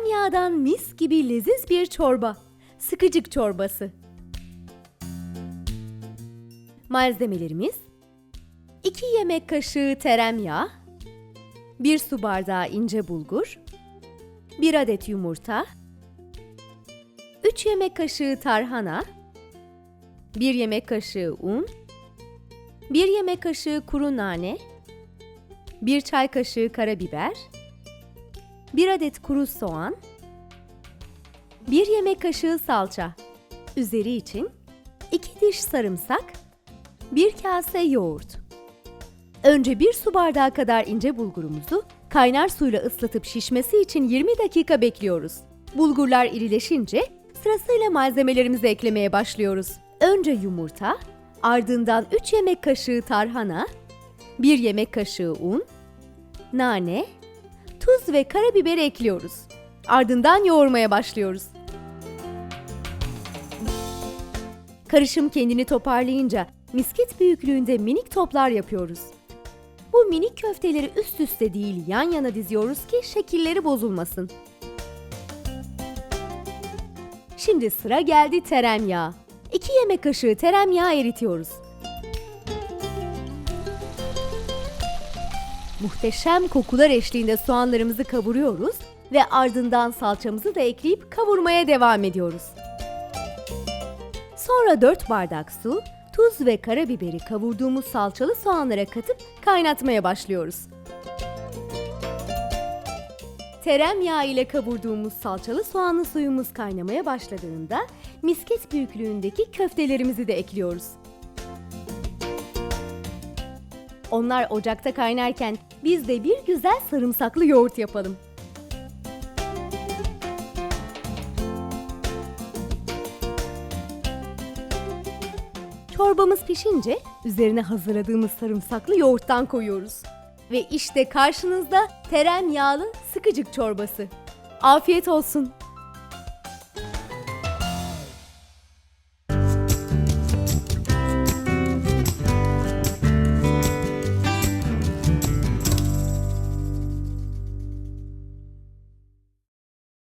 tereyağdan mis gibi leziz bir çorba. Sıkıcık çorbası. Malzemelerimiz 2 yemek kaşığı tereyağı, 1 su bardağı ince bulgur, 1 adet yumurta, 3 yemek kaşığı tarhana, 1 yemek kaşığı un, 1 yemek kaşığı kuru nane, 1 çay kaşığı karabiber, 1 adet kuru soğan, 1 yemek kaşığı salça, üzeri için 2 diş sarımsak, 1 kase yoğurt. Önce 1 su bardağı kadar ince bulgurumuzu kaynar suyla ıslatıp şişmesi için 20 dakika bekliyoruz. Bulgurlar irileşince sırasıyla malzemelerimizi eklemeye başlıyoruz. Önce yumurta, ardından 3 yemek kaşığı tarhana, 1 yemek kaşığı un, nane, tuz ve karabiber ekliyoruz. Ardından yoğurmaya başlıyoruz. Karışım kendini toparlayınca misket büyüklüğünde minik toplar yapıyoruz. Bu minik köfteleri üst üste değil yan yana diziyoruz ki şekilleri bozulmasın. Şimdi sıra geldi tereyağı. 2 yemek kaşığı tereyağı eritiyoruz. Muhteşem kokular eşliğinde soğanlarımızı kavuruyoruz ve ardından salçamızı da ekleyip kavurmaya devam ediyoruz. Sonra 4 bardak su, tuz ve karabiberi kavurduğumuz salçalı soğanlara katıp kaynatmaya başlıyoruz. Tereyağı ile kavurduğumuz salçalı soğanlı suyumuz kaynamaya başladığında misket büyüklüğündeki köftelerimizi de ekliyoruz. Onlar ocakta kaynarken biz de bir güzel sarımsaklı yoğurt yapalım. Çorbamız pişince üzerine hazırladığımız sarımsaklı yoğurttan koyuyoruz. Ve işte karşınızda tereyağlı sıkıcık çorbası. Afiyet olsun.